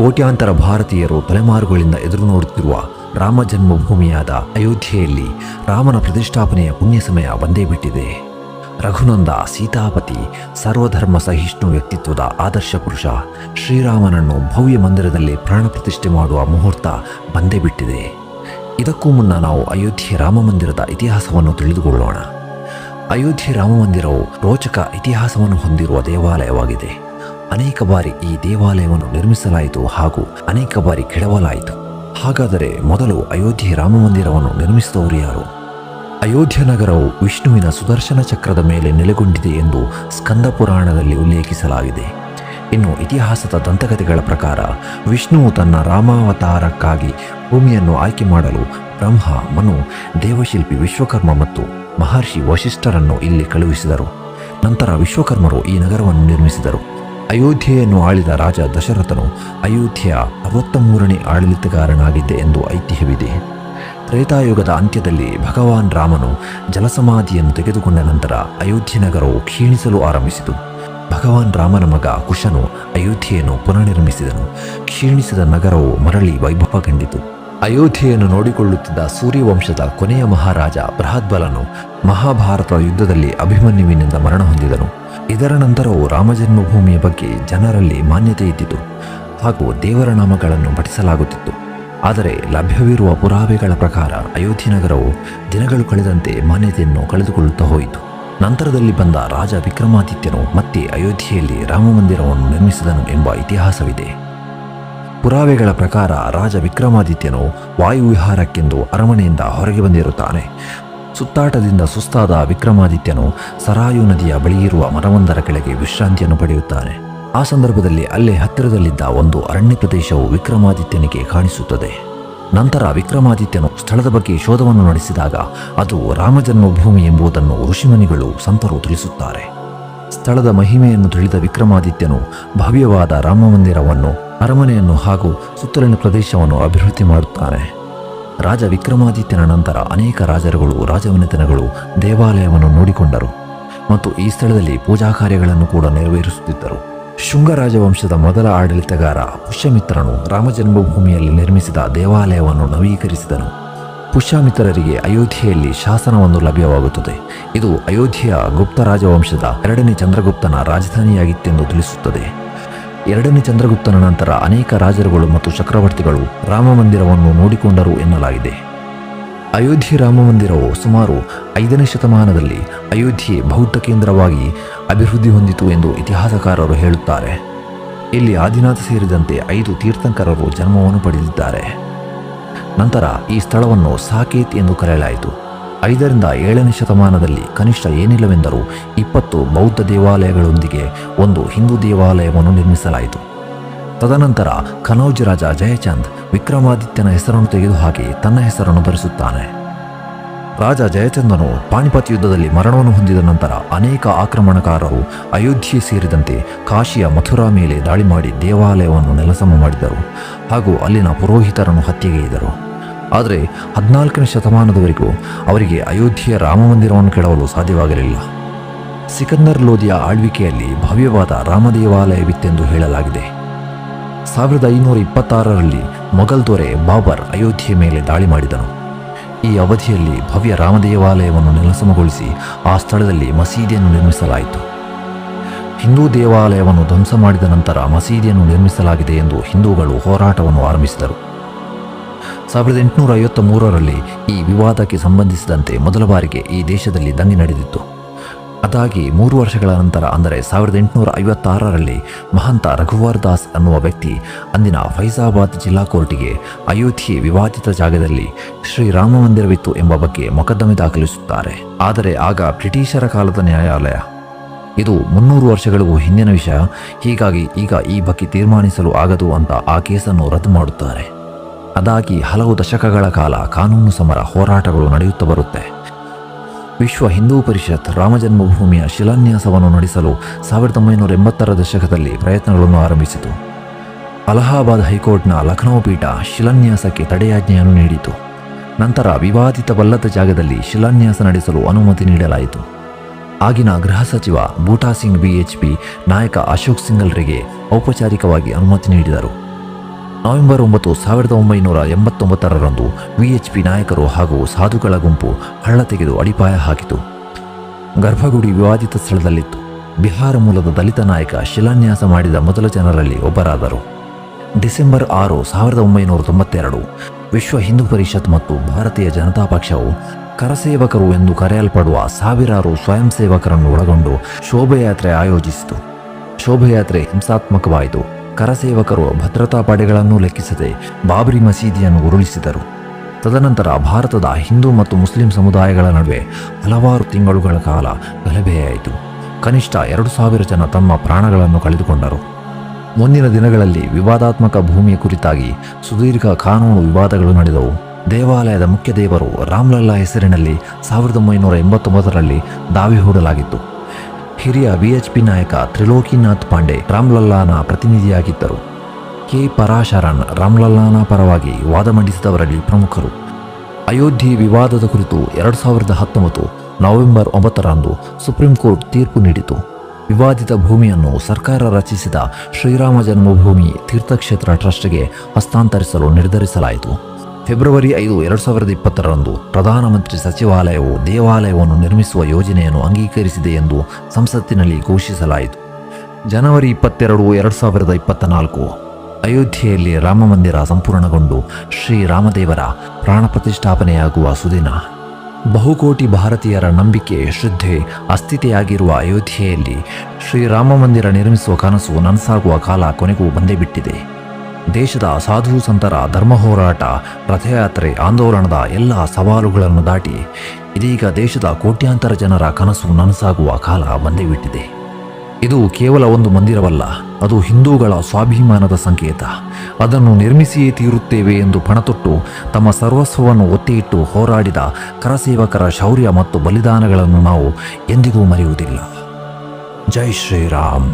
ಕೋಟ್ಯಾಂತರ ಭಾರತೀಯರು ತಲೆಮಾರುಗಳಿಂದ ಎದುರು ನೋಡುತ್ತಿರುವ ರಾಮ ಜನ್ಮಭೂಮಿಯಾದ ಅಯೋಧ್ಯೆಯಲ್ಲಿ ರಾಮನ ಪ್ರತಿಷ್ಠಾಪನೆಯ ಪುಣ್ಯ ಸಮಯ ಬಂದೇ ಬಿಟ್ಟಿದೆ. ರಘುನಂದ ಸೀತಾಪತಿ ಸರ್ವಧರ್ಮ ಸಹಿಷ್ಣು ವ್ಯಕ್ತಿತ್ವದ ಆದರ್ಶ ಪುರುಷ ಶ್ರೀರಾಮನನ್ನು ಭವ್ಯ ಮಂದಿರದಲ್ಲಿ ಪ್ರಾಣ ಪ್ರತಿಷ್ಠೆ ಮಾಡುವ ಮುಹೂರ್ತ ಬಂದೇ ಬಿಟ್ಟಿದೆ. ಇದಕ್ಕೂ ಮುನ್ನ ನಾವು ಅಯೋಧ್ಯೆ ರಾಮ ಮಂದಿರದ ಇತಿಹಾಸವನ್ನು ತಿಳಿದುಕೊಳ್ಳೋಣ. ಅಯೋಧ್ಯೆ ರಾಮ ಮಂದಿರವು ರೋಚಕ ಇತಿಹಾಸವನ್ನು ಹೊಂದಿರುವ ದೇವಾಲಯವಾಗಿದೆ. ಅನೇಕ ಬಾರಿ ಈ ದೇವಾಲಯವನ್ನು ನಿರ್ಮಿಸಲಾಯಿತು ಹಾಗೂ ಅನೇಕ ಬಾರಿ ಕೆಡವಲಾಯಿತು. ಹಾಗಾದರೆ ಮೊದಲು ಅಯೋಧ್ಯೆ ರಾಮ ಮಂದಿರವನ್ನು ನಿರ್ಮಿಸಿದವರು ಯಾರು? ಅಯೋಧ್ಯ ನಗರವು ವಿಷ್ಣುವಿನ ಸುದರ್ಶನ ಚಕ್ರದ ಮೇಲೆ ನೆಲೆಗೊಂಡಿದೆ ಎಂದು ಸ್ಕಂದ ಪುರಾಣದಲ್ಲಿ ಉಲ್ಲೇಖಿಸಲಾಗಿದೆ. ಇನ್ನು ಇತಿಹಾಸದ ದಂತಕಥೆಗಳ ಪ್ರಕಾರ ವಿಷ್ಣುವು ತನ್ನ ರಾಮಾವತಾರಕ್ಕಾಗಿ ಭೂಮಿಯನ್ನು ಆಯ್ಕೆ ಮಾಡಲು ಬ್ರಹ್ಮ, ಮನು, ದೇವಶಿಲ್ಪಿ ವಿಶ್ವಕರ್ಮ ಮತ್ತು ಮಹರ್ಷಿ ವಶಿಷ್ಠರನ್ನು ಇಲ್ಲಿ ಕಳುಹಿಸಿದರು. ನಂತರ ವಿಶ್ವಕರ್ಮರು ಈ ನಗರವನ್ನು ನಿರ್ಮಿಸಿದರು. ಅಯೋಧ್ಯೆಯನ್ನು ಆಳಿದ ರಾಜ ದಶರಥನು ಅಯೋಧ್ಯೆಯ ಅರವತ್ತ ಮೂರನೇ ಆಡಳಿತಗಾರನಾಗಿದ್ದೆ ಎಂದು ಐತಿಹ್ಯವಿದೆ. ತ್ರೇತಾಯುಗದ ಅಂತ್ಯದಲ್ಲಿ ಭಗವಾನ್ ರಾಮನು ಜಲಸಮಾಧಿಯನ್ನು ತೆಗೆದುಕೊಂಡ ನಂತರ ಅಯೋಧ್ಯೆ ನಗರವು ಕ್ಷೀಣಿಸಲು ಆರಂಭಿಸಿತು. ಭಗವಾನ್ ರಾಮನ ಮಗ ಕುಶನು ಅಯೋಧ್ಯೆಯನ್ನು ಪುನರ್ನಿರ್ಮಿಸಿದನು. ಕ್ಷೀಣಿಸಿದ ನಗರವು ಮರಳಿ ವೈಭವ ಕಂಡಿತು ಅಯೋಧ್ಯೆಯನ್ನು ನೋಡಿಕೊಳ್ಳುತ್ತಿದ್ದ ಸೂರ್ಯವಂಶದ ಕೊನೆಯ ಮಹಾರಾಜ ಬೃಹದ್ಬಲನು ಮಹಾಭಾರತ ಯುದ್ಧದಲ್ಲಿ ಅಭಿಮನ್ಯುವಿನಿಂದ ಮರಣ ಹೊಂದಿದನು. ಇದರ ನಂತರವೂ ರಾಮಜನ್ಮಭೂಮಿಯ ಬಗ್ಗೆ ಜನರಲ್ಲಿ ಮಾನ್ಯತೆ ಇದ್ದಿತು ಹಾಗೂ ದೇವರ ನಾಮಗಳನ್ನು ಪಠಿಸಲಾಗುತ್ತಿತ್ತು ಆದರೆ ಲಭ್ಯವಿರುವ ಪುರಾವೆಗಳ ಪ್ರಕಾರ ಅಯೋಧ್ಯೆ ನಗರವು ದಿನಗಳು ಕಳೆದಂತೆ ಮಾನ್ಯತೆಯನ್ನು ಕಳೆದುಕೊಳ್ಳುತ್ತಾ ಹೋಯಿತು. ನಂತರದಲ್ಲಿ ಬಂದ ರಾಜ ವಿಕ್ರಮಾದಿತ್ಯನು ಮತ್ತೆ ಅಯೋಧ್ಯೆಯಲ್ಲಿ ರಾಮ ಮಂದಿರವನ್ನು ನಿರ್ಮಿಸಿದನು ಎಂಬ ಇತಿಹಾಸವಿದೆ. ಪುರಾವೆಗಳ ಪ್ರಕಾರ ರಾಜ ವಿಕ್ರಮಾದಿತ್ಯನು ವಾಯುವಿಹಾರಕ್ಕೆಂದು ಅರಮನೆಯಿಂದ ಹೊರಗೆ ಬಂದಿರುತ್ತಾನೆ. ಸುತ್ತಾಟದಿಂದ ಸುಸ್ತಾದ ವಿಕ್ರಮಾದಿತ್ಯನು ಸರಾಯು ನದಿಯ ಬಳಿಯಿರುವ ಮರವೊಂದರ ಕೆಳಗೆ ವಿಶ್ರಾಂತಿಯನ್ನು ಪಡೆಯುತ್ತಾನೆ. ಆ ಸಂದರ್ಭದಲ್ಲಿ ಅಲ್ಲೇ ಹತ್ತಿರದಲ್ಲಿದ್ದ ಒಂದು ಅರಣ್ಯ ಪ್ರದೇಶವು ವಿಕ್ರಮಾದಿತ್ಯನಿಗೆ ಕಾಣಿಸುತ್ತದೆ. ನಂತರ ವಿಕ್ರಮಾದಿತ್ಯನು ಸ್ಥಳದ ಬಗ್ಗೆ ಶೋಧವನ್ನು ನಡೆಸಿದಾಗ ಅದು ರಾಮಜನ್ಮಭೂಮಿ ಎಂಬುದನ್ನು ಋಷಿಮುನಿಗಳು ಸಂತರು ತಿಳಿಸುತ್ತಾರೆ. ಸ್ಥಳದ ಮಹಿಮೆಯನ್ನು ತಿಳಿದ ವಿಕ್ರಮಾದಿತ್ಯನು ಭವ್ಯವಾದ ರಾಮ ಮಂದಿರವನ್ನು ಅರಮನೆಯನ್ನು ಹಾಗೂ ಸುತ್ತಲಿನ ಪ್ರದೇಶವನ್ನು ಅಭಿವೃದ್ಧಿ ಮಾಡುತ್ತಾನೆ. ರಾಜ ವಿಕ್ರಮಾದಿತ್ಯನ ನಂತರ ಅನೇಕ ರಾಜರುಗಳು ರಾಜಮನೆತನಗಳು ದೇವಾಲಯವನ್ನು ನೋಡಿಕೊಂಡರು ಮತ್ತು ಈ ಸ್ಥಳದಲ್ಲಿ ಪೂಜಾ ಕಾರ್ಯಗಳನ್ನು ಕೂಡ ನೆರವೇರಿಸುತ್ತಿದ್ದರು. ಶುಂಗ ರಾಜವಂಶದ ಮೊದಲ ಆಡಳಿತಗಾರ ಪುಷ್ಯಮಿತ್ರನು ರಾಮಜನ್ಮಭೂಮಿಯಲ್ಲಿ ನಿರ್ಮಿಸಿದ ದೇವಾಲಯವನ್ನು ನವೀಕರಿಸಿದನು. ಪುಷ್ಯಮಿತ್ರರಿಗೆ ಅಯೋಧ್ಯೆಯಲ್ಲಿ ಶಾಸನವೊಂದು ಲಭ್ಯವಾಗುತ್ತದೆ. ಇದು ಅಯೋಧ್ಯೆಯ ಗುಪ್ತ ರಾಜವಂಶದ ಎರಡನೇ ಚಂದ್ರಗುಪ್ತನ ರಾಜಧಾನಿಯಾಗಿತ್ತೆಂದು ತಿಳಿಸುತ್ತದೆ. ಎರಡನೇ ಚಂದ್ರಗುಪ್ತನ ನಂತರ ಅನೇಕ ರಾಜರುಗಳು ಮತ್ತು ಚಕ್ರವರ್ತಿಗಳು ರಾಮ ಮಂದಿರವನ್ನು ನೋಡಿಕೊಂಡರು ಎನ್ನಲಾಗಿದೆ. ಅಯೋಧ್ಯೆ ರಾಮ ಮಂದಿರವು ಸುಮಾರು ಐದನೇ ಶತಮಾನದಲ್ಲಿ ಅಯೋಧ್ಯೆ ಬೌದ್ಧ ಕೇಂದ್ರವಾಗಿ ಅಭಿವೃದ್ಧಿ ಹೊಂದಿತು ಎಂದು ಇತಿಹಾಸಕಾರರು ಹೇಳುತ್ತಾರೆ. ಇಲ್ಲಿ ಆದಿನಾಥ ಸೇರಿದಂತೆ ಐದು ತೀರ್ಥಂಕರರು ಜನ್ಮವನ್ನು ಪಡೆದಿದ್ದಾರೆ. ನಂತರ ಈ ಸ್ಥಳವನ್ನು ಸಾಕೇತ್ ಎಂದು ಕರೆಯಲಾಯಿತು. ಐದರಿಂದ ಏಳನೇ ಶತಮಾನದಲ್ಲಿ ಕನಿಷ್ಠ ಏನಿಲ್ಲವೆಂದರೂ ಇಪ್ಪತ್ತು ಬೌದ್ಧ ದೇವಾಲಯಗಳೊಂದಿಗೆ ಒಂದು ಹಿಂದೂ ದೇವಾಲಯವನ್ನು ನಿರ್ಮಿಸಲಾಯಿತು. ತದನಂತರ ಕನೌಜ್ ರಾಜ ಜಯಚಂದ್ ವಿಕ್ರಮಾದಿತ್ಯನ ಹೆಸರನ್ನು ತೆಗೆದುಹಾಕಿ ತನ್ನ ಹೆಸರನ್ನು ಬರೆಸುತ್ತಾನೆ. ರಾಜ ಜಯಚಂದನು ಪಾಣಿಪತ್ ಯುದ್ಧದಲ್ಲಿ ಮರಣವನ್ನು ಹೊಂದಿದ ನಂತರ ಅನೇಕ ಆಕ್ರಮಣಕಾರರು ಅಯೋಧ್ಯೆ ಸೇರಿದಂತೆ ಕಾಶಿಯ ಮಥುರಾ ಮೇಲೆ ದಾಳಿ ಮಾಡಿ ದೇವಾಲಯವನ್ನು ನೆಲಸಮ ಮಾಡಿದರು ಹಾಗೂ ಅಲ್ಲಿನ ಪುರೋಹಿತರನ್ನು ಹತ್ಯೆಗೈದರು. ಆದರೆ ಹದಿನಾಲ್ಕನೇ ಶತಮಾನದವರೆಗೂ ಅವರಿಗೆ ಅಯೋಧ್ಯೆಯ ರಾಮ ಮಂದಿರವನ್ನು ಕೆಡವಲು ಸಾಧ್ಯವಾಗಲಿಲ್ಲ. ಸಿಕಂದರ್ ಲೋಧಿಯ ಆಳ್ವಿಕೆಯಲ್ಲಿ ಭವ್ಯವಾದ ರಾಮ ದೇವಾಲಯವಿತ್ತೆಂದು ಹೇಳಲಾಗಿದೆ. ಸಾವಿರದ ಐನೂರ ಇಪ್ಪತ್ತಾರರಲ್ಲಿ ಮೊಘಲ್ ದೊರೆ ಬಾಬರ್ ಅಯೋಧ್ಯೆ ಮೇಲೆ ದಾಳಿ ಮಾಡಿದನು. ಈ ಅವಧಿಯಲ್ಲಿ ಭವ್ಯ ರಾಮದೇವಾಲಯವನ್ನು ನೆಲಸಮಗೊಳಿಸಿ ಆ ಸ್ಥಳದಲ್ಲಿ ಮಸೀದಿಯನ್ನು ನಿರ್ಮಿಸಲಾಯಿತು. ಹಿಂದೂ ದೇವಾಲಯವನ್ನು ಧ್ವಂಸ ಮಾಡಿದ ನಂತರ ಮಸೀದಿಯನ್ನು ನಿರ್ಮಿಸಲಾಗಿದೆ ಎಂದು ಹಿಂದೂಗಳು ಹೋರಾಟವನ್ನು ಆರಂಭಿಸಿದರು. ಸಾವಿರದ ಎಂಟುನೂರ ಐವತ್ತ ಮೂರರಲ್ಲಿ ಈ ವಿವಾದಕ್ಕೆ ಸಂಬಂಧಿಸಿದಂತೆ ಮೊದಲ ಬಾರಿಗೆ ಈ ದೇಶದಲ್ಲಿ ದಂಗೆ ನಡೆದಿತ್ತು. ಅದಾಗಿ ಮೂರು ವರ್ಷಗಳ ನಂತರ, ಅಂದರೆ ಸಾವಿರದ ಎಂಟುನೂರ ಐವತ್ತಾರರಲ್ಲಿ ಮಹಂತ ರಘುವರ್ ದಾಸ್ ಅನ್ನುವ ವ್ಯಕ್ತಿ ಅಂದಿನ ಫೈಜಾಬಾದ್ ಜಿಲ್ಲಾ ಕೋರ್ಟಿಗೆ ಅಯೋಧ್ಯೆ ವಿವಾದಿತ ಜಾಗದಲ್ಲಿ ಶ್ರೀರಾಮ ಮಂದಿರವಿತ್ತು ಎಂಬ ಬಗ್ಗೆ ಮೊಕದ್ದಮೆ ದಾಖಲಿಸುತ್ತಾರೆ. ಆದರೆ ಆಗ ಬ್ರಿಟಿಷರ ಕಾಲದ ನ್ಯಾಯಾಲಯ. ಇದು ಮುನ್ನೂರು ವರ್ಷಗಳಿಗೂ ಹಿಂದಿನ ವಿಷಯ. ಹೀಗಾಗಿ ಈಗ ಈ ಬಗ್ಗೆ ತೀರ್ಮಾನಿಸಲು ಆಗದು ಅಂತ ಆ ಕೇಸನ್ನು ರದ್ದು ಮಾಡುತ್ತಾರೆ. ಅದಾಗಿ ಹಲವು ದಶಕಗಳ ಕಾಲ ಕಾನೂನು ಸಮರ ಹೋರಾಟಗಳು ನಡೆಯುತ್ತಾ ಬರುತ್ತೆ. ವಿಶ್ವ ಹಿಂದೂ ಪರಿಷತ್ ರಾಮಜನ್ಮಭೂಮಿಯ ಶಿಲಾನ್ಯಾಸವನ್ನು ನಡೆಸಲು ಸಾವಿರದ ಒಂಬೈನೂರ ಎಂಬತ್ತರ ದಶಕದಲ್ಲಿ ಪ್ರಯತ್ನಗಳನ್ನು ಆರಂಭಿಸಿತು. ಅಲಹಾಬಾದ್ ಹೈಕೋರ್ಟ್ನ ಲಖನೌ ಪೀಠ ಶಿಲಾನ್ಯಾಸಕ್ಕೆ ತಡೆಯಾಜ್ಞೆಯನ್ನು ನೀಡಿತು. ನಂತರ ವಿವಾದಿತವಲ್ಲದ ಜಾಗದಲ್ಲಿ ಶಿಲಾನ್ಯಾಸ ನಡೆಸಲು ಅನುಮತಿ ನೀಡಲಾಯಿತು. ಆಗಿನ ಗೃಹ ಸಚಿವ ಬೂಟಾ ಸಿಂಗ್ ಬಿಎಚ್ಪಿ ನಾಯಕ ಅಶೋಕ್ ಸಿಂಗಲ್ರಿಗೆ ಔಪಚಾರಿಕವಾಗಿ ಅನುಮತಿ ನೀಡಿದರು. ನವೆಂಬರ್ ಒಂಬತ್ತು ಸಾವಿರದ ಒಂಬೈನೂರ ಎಂಬತ್ತೊಂಬತ್ತರರಂದು ವಿಎಚ್ಪಿ ನಾಯಕರು ಹಾಗೂ ಸಾಧುಗಳ ಗುಂಪು ಹಳ್ಳ ತೆಗೆದು ಅಡಿಪಾಯ ಹಾಕಿತು. ಗರ್ಭಗುಡಿ ವಿವಾದಿತ ಸ್ಥಳದಲ್ಲಿತ್ತು. ಬಿಹಾರ ಮೂಲದ ದಲಿತ ನಾಯಕ ಶಿಲಾನ್ಯಾಸ ಮಾಡಿದ ಮೊದಲ ಜನರಲ್ಲಿ ಒಬ್ಬರಾದರು. ಡಿಸೆಂಬರ್ ಆರು ಸಾವಿರದ ಒಂಬೈನೂರ ತೊಂಬತ್ತೆರಡು ವಿಶ್ವ ಹಿಂದೂ ಪರಿಷತ್ ಮತ್ತು ಭಾರತೀಯ ಜನತಾ ಪಕ್ಷವು ಕರಸೇವಕರು ಎಂದು ಕರೆಯಲ್ಪಡುವ ಸಾವಿರಾರು ಸ್ವಯಂ ಸೇವಕರನ್ನು ಒಳಗೊಂಡು ಶೋಭಯಾತ್ರೆ ಆಯೋಜಿಸಿತು. ಶೋಭಯಾತ್ರೆ ಹಿಂಸಾತ್ಮಕವಾಯಿತು. ಕರಸೇವಕರು ಭದ್ರತಾ ಪಡೆಗಳನ್ನು ಲೆಕ್ಕಿಸದೆ ಬಾಬರಿ ಮಸೀದಿಯನ್ನು ಉರುಳಿಸಿದರು. ತದನಂತರ ಭಾರತದ ಹಿಂದೂ ಮತ್ತು ಮುಸ್ಲಿಂ ಸಮುದಾಯಗಳ ನಡುವೆ ಹಲವಾರು ತಿಂಗಳುಗಳ ಕಾಲ ಗಲಭೆಯಾಯಿತು. ಕನಿಷ್ಠ ಎರಡು ಸಾವಿರ ಜನ ತಮ್ಮ ಪ್ರಾಣಗಳನ್ನು ಕಳೆದುಕೊಂಡರು. ಮುಂದಿನ ದಿನಗಳಲ್ಲಿ ವಿವಾದಾತ್ಮಕ ಭೂಮಿಯ ಕುರಿತಾಗಿ ಸುದೀರ್ಘ ಕಾನೂನು ವಿವಾದಗಳು ನಡೆದವು. ದೇವಾಲಯದ ಮುಖ್ಯ ದೇವರು ರಾಮ್ಲಲ್ಲಾ ಹೆಸರಿನಲ್ಲಿ ಸಾವಿರದ ಒಂಬೈನೂರ ಎಂಬತ್ತೊಂಬತ್ತರಲ್ಲಿ ದಾವಿ ಹೂಡಲಾಗಿತ್ತು. ಹಿರಿಯ ವಿಎಚ್ಪಿ ನಾಯಕ ತ್ರಿಲೋಕಿನಾಥ್ ಪಾಂಡೆ ರಾಮ್ಲಲ್ಲಾನ ಪ್ರತಿನಿಧಿಯಾಗಿದ್ದರು. ಕೆ ಪರಾಶರಣ್ ರಾಮ್ಲಲ್ಲಾನ ಪರವಾಗಿ ವಾದ ಮಂಡಿಸಿದವರಲ್ಲಿ ಪ್ರಮುಖರು. ಅಯೋಧ್ಯೆ ವಿವಾದದ ಕುರಿತು ಎರಡು ಸಾವಿರದ ಹತ್ತೊಂಬತ್ತು ನವೆಂಬರ್ ಒಂಬತ್ತರಂದು ಸುಪ್ರೀಂ ಕೋರ್ಟ್ ತೀರ್ಪು ನೀಡಿತು. ವಿವಾದಿತ ಭೂಮಿಯನ್ನು ಸರ್ಕಾರ ರಚಿಸಿದ ಶ್ರೀರಾಮ ಜನ್ಮಭೂಮಿ ತೀರ್ಥಕ್ಷೇತ್ರ ಟ್ರಸ್ಟ್ಗೆ ಹಸ್ತಾಂತರಿಸಲು ನಿರ್ಧರಿಸಲಾಯಿತು. ಫೆಬ್ರವರಿ ಐದು, ಎರಡು ಸಾವಿರದ ಇಪ್ಪತ್ತರಂದು ಪ್ರಧಾನಮಂತ್ರಿ ಸಚಿವಾಲಯವು ದೇವಾಲಯವನ್ನು ನಿರ್ಮಿಸುವ ಯೋಜನೆಯನ್ನು ಅಂಗೀಕರಿಸಿದೆ ಎಂದು ಸಂಸತ್ತಿನಲ್ಲಿ ಘೋಷಿಸಲಾಯಿತು. ಜನವರಿ ಇಪ್ಪತ್ತೆರಡು, ಎರಡು ಸಾವಿರದ ಇಪ್ಪತ್ತ ನಾಲ್ಕು ಅಯೋಧ್ಯೆಯಲ್ಲಿ ರಾಮಮಂದಿರ ಸಂಪೂರ್ಣಗೊಂಡು ಶ್ರೀರಾಮದೇವರ ಪ್ರಾಣ ಪ್ರತಿಷ್ಠಾಪನೆಯಾಗುವ ಸುದಿನ. ಬಹುಕೋಟಿ ಭಾರತೀಯರ ನಂಬಿಕೆ, ಶ್ರದ್ಧೆ, ಅಸ್ಥಿತೆಯಾಗಿರುವ ಅಯೋಧ್ಯೆಯಲ್ಲಿ ಶ್ರೀರಾಮ ಮಂದಿರ ನಿರ್ಮಿಸುವ ಕನಸು ನನಸಾಗುವ ಕಾಲ ಕೊನೆಗೂ ಬಂದೇ ಬಿಟ್ಟಿದೆ. ದೇಶದ ಸಾಧು ಸಂತರ ಧರ್ಮ ಹೋರಾಟ, ರಥಯಾತ್ರೆ, ಆಂದೋಲನದ ಎಲ್ಲ ಸವಾಲುಗಳನ್ನು ದಾಟಿ ಇದೀಗ ದೇಶದ ಕೋಟ್ಯಾಂತರ ಜನರ ಕನಸು ನನಸಾಗುವ ಕಾಲ ಬಂದೇ ಬಿಟ್ಟಿದೆ ಇದು ಕೇವಲ ಒಂದು ಮಂದಿರವಲ್ಲ, ಅದು ಹಿಂದೂಗಳ ಸ್ವಾಭಿಮಾನದ ಸಂಕೇತ. ಅದನ್ನು ನಿರ್ಮಿಸಿಯೇ ತೀರುತ್ತೇವೆ ಎಂದು ಪಣತೊಟ್ಟು ತಮ್ಮ ಸರ್ವಸ್ವವನ್ನು ಒತ್ತಿಯಿಟ್ಟು ಹೋರಾಡಿದ ಕರಸೇವಕರ ಶೌರ್ಯ ಮತ್ತು ಬಲಿದಾನಗಳನ್ನು ನಾವು ಎಂದಿಗೂ ಮರೆಯುವುದಿಲ್ಲ. ಜೈ ಶ್ರೀರಾಮ್.